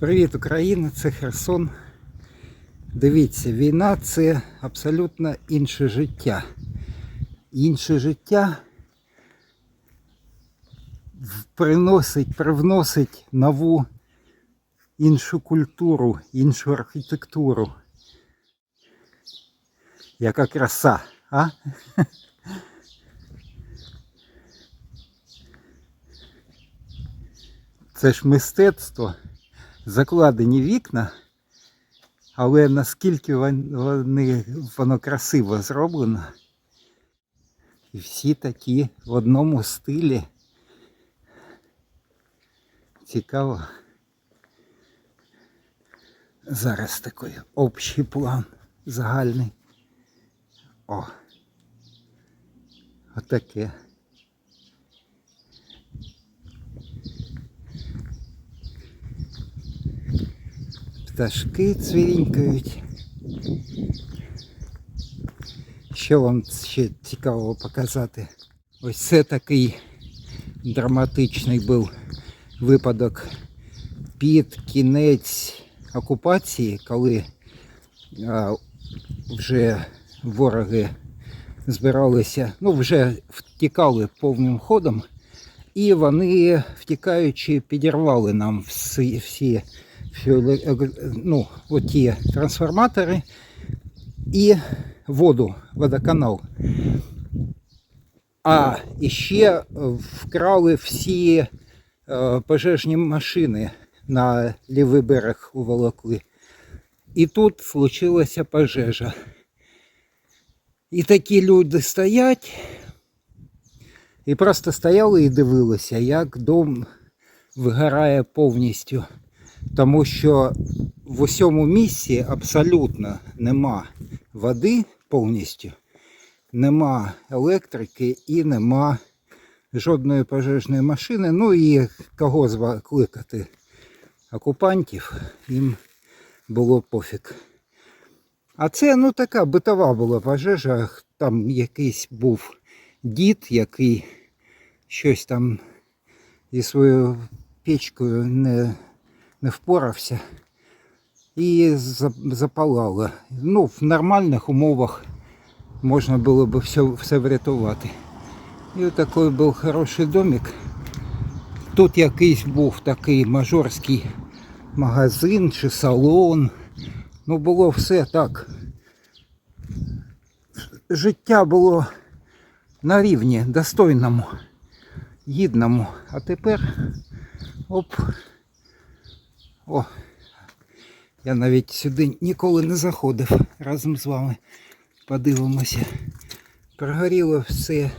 Привіт, Україна! Це Херсон. Дивіться, війна це абсолютно інше життя. Інше життя приносить, привносить нову іншу культуру, іншу архітектуру. Яка краса, а? Це ж мистецтво закладені вікна, але наскільки вони, воно красиво зроблено. І всі такі в одному стилі. Цікаво. Зараз такий общий план загальний. О. Отаке. Пташки цвірінькають. Що вам ще цікавого показати? Ось це такий драматичний був випадок під кінець окупації, коли а, вже вороги збиралися, ну вже втікали повним ходом, і вони, втікаючи, підірвали нам всі, всі, ну, оті трансформатори і воду, водоканал. А іще вкрали всі е, пожежні машини на лівий берег уволокли. І тут случилася пожежа. І такі люди стоять і просто стояли і дивилися, як дом вигорає повністю. Тому що в усьому місці абсолютно нема води повністю, нема електрики і нема жодної пожежної машини. Ну і кого зва- кликати окупантів, їм було пофіг. А це ну така битова була пожежа. Там якийсь був дід, який щось там зі своєю печкою не, не впорався і за- запалало. Ну, в нормальних умовах можна було б все, все врятувати. І отакий був хороший домик. Тут якийсь був такий мажорський магазин чи салон. Ну, було все так. Життя було на рівні достойному, гідному. А тепер оп. О, я навіть сюди ніколи не заходив разом з вами. Подивимося. Прогоріло все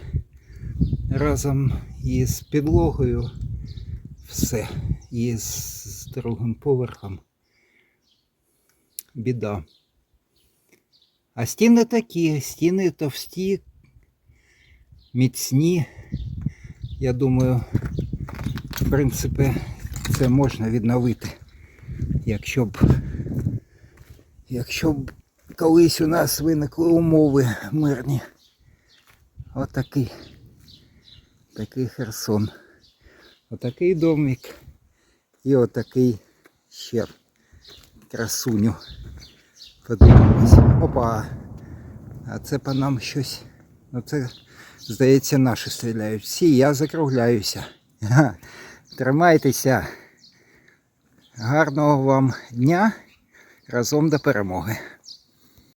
разом із підлогою. Все. І з другим поверхом. Біда. А стіни такі, стіни товсті, міцні. Я думаю, в принципі, це можна відновити. Якщо б, якщо б колись у нас виникли умови мирні. Отакий. Такий Херсон. Отакий домик. І отакий ще красуню. Подивимось. Опа. А це по нам щось. Ну це, здається, наші стріляють. Всі, я закругляюся. Тримайтеся. Гарного вам дня. Разом до перемоги.